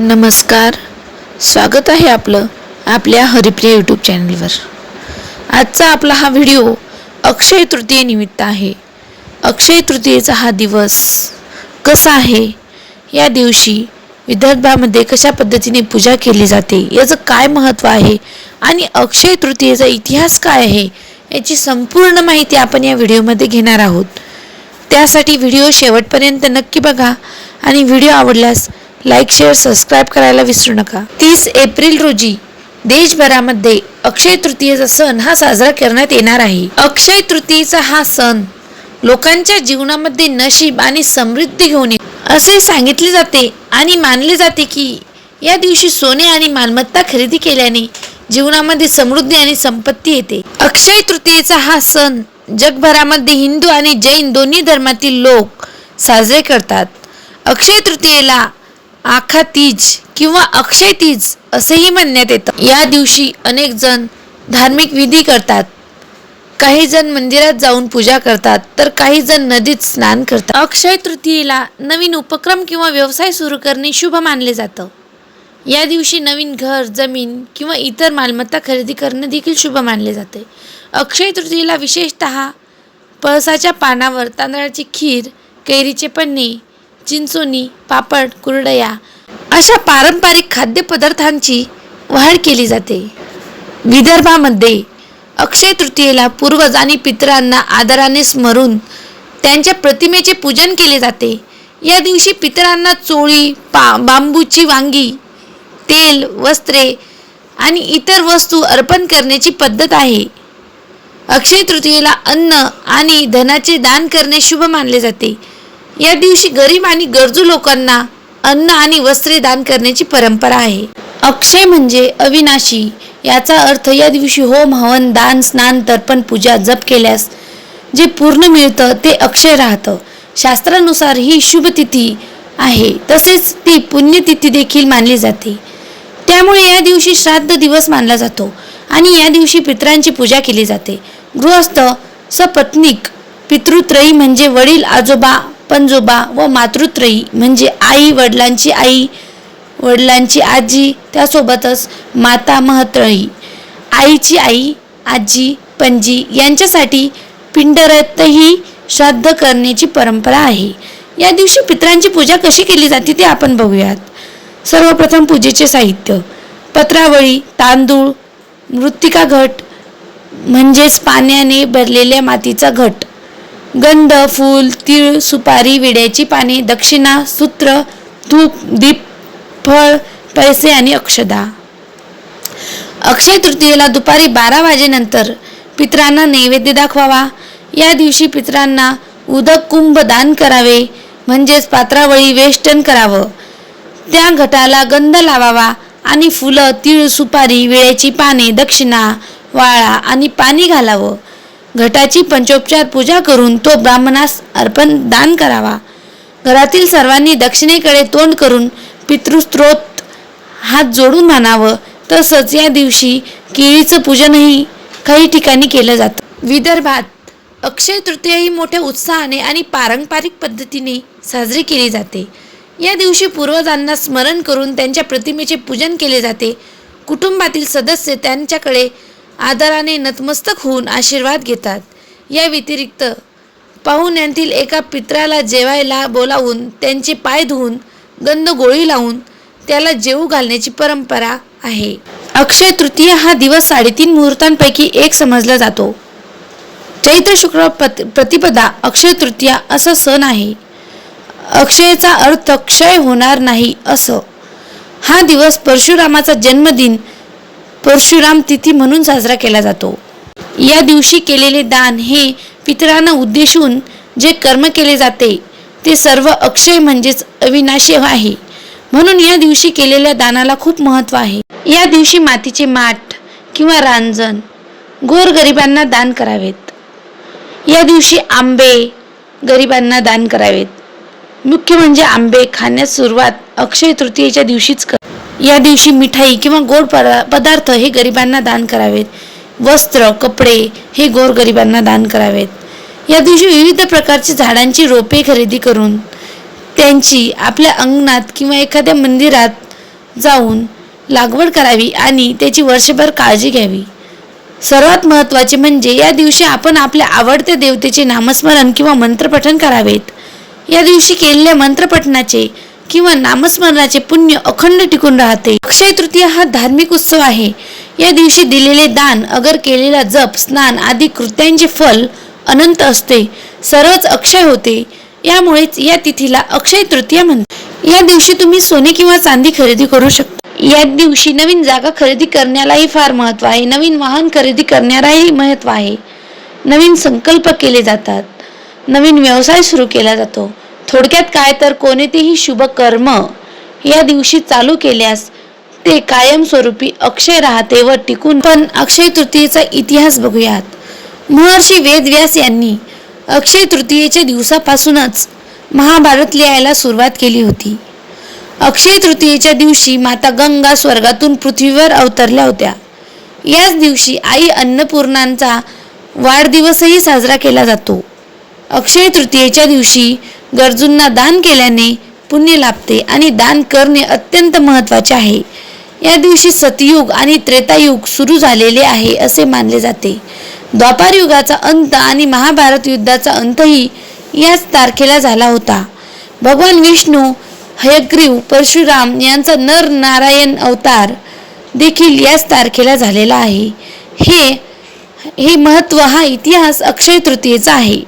नमस्कार. स्वागत आहे आपलं आपल्या हरिप्रिया यूट्यूब चॅनलवर आजचा आपला हा व्हिडिओ अक्षय तृतीयेनिमित्त आहे. अक्षय तृतीयेचा हा दिवस कसा आहे? या दिवशी विदर्भामध्ये कशा पद्धतीने पूजा केली जाते? याचं काय महत्त्व आहे? आणि अक्षय तृतीयेचा इतिहास काय आहे? याची संपूर्ण माहिती आपण या व्हिडिओमध्ये घेणार आहोत. त्यासाठी व्हिडिओ शेवटपर्यंत नक्की बघा आणि व्हिडिओ आवडल्यास लाईक शेअर सबस्क्राईब करायला विसरू नका. तीस एप्रिल रोजी देशभरामध्ये अक्षय तृतीयेचा सण हा साजरा करण्यात येणार आहे. अक्षय तृतीयेचा हा सण लोकांच्या जीवनामध्ये नशीब आणि समृद्धी घेऊन असे सांगितले जाते आणि मानले जाते की या दिवशी सोने आणि मालमत्ता खरेदी केल्याने जीवनामध्ये समृद्धी आणि संपत्ती येते. अक्षय तृतीयेचा हा सण जगभरामध्ये हिंदू आणि जैन दोन्ही धर्मातील लोक साजरे करतात. अक्षय तृतीयेला आखा तीज किंवा अक्षय तीज असेही म्हणण्यात येतं. या दिवशी अनेक जण धार्मिक विधी करतात. काही जण मंदिरात जाऊन पूजा करतात तर काही जण नदीत स्नान करतात. अक्षय तृतीयेला नवीन उपक्रम किंवा व्यवसाय सुरू करणे शुभ मानले जातं. या दिवशी नवीन घर जमीन किंवा इतर मालमत्ता खरेदी करणे देखील शुभ मानले जाते. अक्षय तृतीयेला विशेषतः पळसाच्या पानावर तांदळाची खीर कैरीचे पन्ने चिंचोनी पापड कुरडया अशा पारंपरिक खाद्यपदार्थांची वाढ केली जाते. विदर्भामध्ये अक्षय तृतीयेला पूर्वज आणि पितरांना आदराने स्मरून त्यांच्या प्रतिमेचे पूजन केले जाते. या दिवशी पितरांना चोळी पा बांबूची वांगी तेल वस्त्रे आणि इतर वस्तू अर्पण करण्याची पद्धत आहे. अक्षय तृतीयेला अन्न आणि धनाचे दान करणे शुभ मानले जाते. या दिवशी गरीब आणि गरजू लोकांना अन्न आणि वस्त्रे दान करण्याची परंपरा आहे. अक्षय म्हणजे अविनाशी. याचा अर्थ या दिवशी होम हवन दान स्नान तर्पण पूजा जप केल्यास जे पूर्ण मिळतं ते अक्षय राहतं. शास्त्रानुसार ही शुभ तिथी आहे. तसेच ती पुण्यतिथी देखील मानली जाते. त्यामुळे या दिवशी श्राद्ध दिवस मानला जातो आणि या दिवशी पितरांची पूजा केली जाते. गृहस्थ सपत्निक पितृत्रयी म्हणजे वडील आजोबा पणजोबा व मातृत्रयी म्हणजे आई वडिलांची आई वडिलांची आजी त्यासोबतच माता महत्रयी आईची आई आजी पणजी यांच्यासाठी पिंडरतही श्राद्ध करण्याची परंपरा आहे. या दिवशी पितरांची पूजा कशी केली जाते ते आपण बघूयात. सर्वप्रथम पूजेचे साहित्य. पत्रावळी तांदूळ मृत्तिका घट म्हणजेच पाण्याने भरलेल्या मातीचा घट. गंध फूल तीळ सुपारी विड्याची पाने दक्षिणा सूत्र धूप दीप फळ पैसे आणि अक्षदा. अक्षय तृतीयेला दुपारी बारा वाजेनंतर पितरांना नैवेद्य दाखवावा. या दिवशी पितरांना उदक कुंभ दान करावे म्हणजेच पात्रावळी वेष्टन करावं. त्या घटाला गंध लावावा आणि फुलं तीळ सुपारी विळ्याची पाने दक्षिणा वाळा आणि पाणी घालावं. घटाची पंचोपचार पूजा करून तो ब्राह्मणास अर्पण दान करावा. घरातील सर्वांनी दक्षिणेकडे तोंड करून पितृस्त्रोत हात जोडून म्हणावं. तसंच या दिवशी केळीचं पूजनही काही ठिकाणी केलं जातं. विदर्भात अक्षय तृतीया ही मोठ्या उत्साहाने आणि पारंपरिक पद्धतीने साजरी केली जाते. या दिवशी पूर्वजांना स्मरण करून त्यांच्या प्रतिमेचे पूजन केले जाते. कुटुंबातील सदस्य त्यांच्याकडे आदराने नतमस्तक होऊन आशीर्वाद घेतात. या व्यतिरिक्त पाहुण्यांतील एका पित्राला जेवायला बोलावून त्यांचे पाय धुवून गंध गोळी लावून त्याला जेवू घालण्याची परंपरा आहे. अक्षय तृतीया हा दिवस साडेतीन मुहूर्तांपैकी एक समजला जातो. चैत्र शुक्र प्रतिपदा अक्षय तृतीया असा सण आहे. अक्षयचा अर्थ क्षय होणार नाही असं. हा दिवस परशुरामाचा जन्मदिन परशुराम तिथी म्हणून साजरा केला जातो. या दिवशी केलेले दान हे पितरांना उद्देशून जे कर्म केले जाते ते सर्व अक्षय म्हणजेच अविनाशी आहे. म्हणून या दिवशी केलेल्या दानाला खूप महत्त्व आहे. या दिवशी मातीचे माठ किंवा रांजण गोरगरिबांना दान करावेत. या दिवशी आंबे गरिबांना दान करावेत. मुख्य म्हणजे आंबे खाण्यास सुरुवात अक्षय तृतीयेच्या दिवशीच कर या दिवशी मिठाई किंवा गोड पदार्थ हे गरिबांना दान करावेत. वस्त्र कपडे हे गोरगरिबांना दान करावेत. या दिवशी विविध प्रकारची झाडांची रोपे खरेदी करून त्यांची आपल्या अंगणात किंवा एखाद्या मंदिरात जाऊन लागवड करावी आणि त्याची वर्षभर काळजी घ्यावी. सर्वात महत्त्वाचे म्हणजे या दिवशी आपण आपल्या आवडत्या देवतेचे नामस्मरण किंवा मंत्रपठण करावेत. या दिवशी केलेल्या मंत्रपठणाचे किंवा नामस्मरणाचे पुण्य अखंड टिकून राहते. अक्षय तृतीया हा धार्मिक उत्सव आहे. या दिवशी दिलेले दान अगर केलेला जप स्नान आदी कृत्यांचे फल अनंत असते. सर्वच अक्षय होते. यामुळेच या तिथीला अक्षय तृतीया म्हणतात. या दिवशी तुम्ही सोने किंवा चांदी खरेदी करू शकता. या दिवशी नवीन जागा खरेदी करण्यालाही फार महत्त्व आहे. नवीन वाहन खरेदी करण्यालाही महत्त्व आहे. नवीन संकल्प केले जातात. नवीन व्यवसाय सुरू केला जातो. थोडक्यात काय तर कोणतेही शुभ कर्म या दिवशी चालू केल्यास ते कायमस्वरूपी अक्षय राहते व टिकून पण अक्षय तृतीयेचा इतिहास बघूयात. महर्षी वेदव्यास यांनी अक्षय तृतीयेच्या दिवसापासूनच महाभारत लिहायला सुरुवात केली होती. अक्षय तृतीयेच्या दिवशी माता गंगा स्वर्गातून पृथ्वीवर अवतरल्या होत्या. याच दिवशी आई अन्नपूर्णांचा वाढदिवसही साजरा केला जातो. अक्षय तृतीयेच्या दिवशी गरजूंना दान केल्याने पुण्य लाभते आणि दान करणे अत्यंत महत्त्वाचे आहे. या दिवशी सतयुग आणि त्रेतायुग सुरू झालेले आहे असे मानले जाते. द्वापार युगाचा अंत आणि महाभारत युद्धाचा अंतही याच तारखेला झाला होता. भगवान विष्णू हयग्रीव परशुराम यांचा नर नारायण अवतार देखील याच तारखेला झालेला आहे. हे हे महत्त्व हा इतिहास अक्षय तृतीयेचा आहे.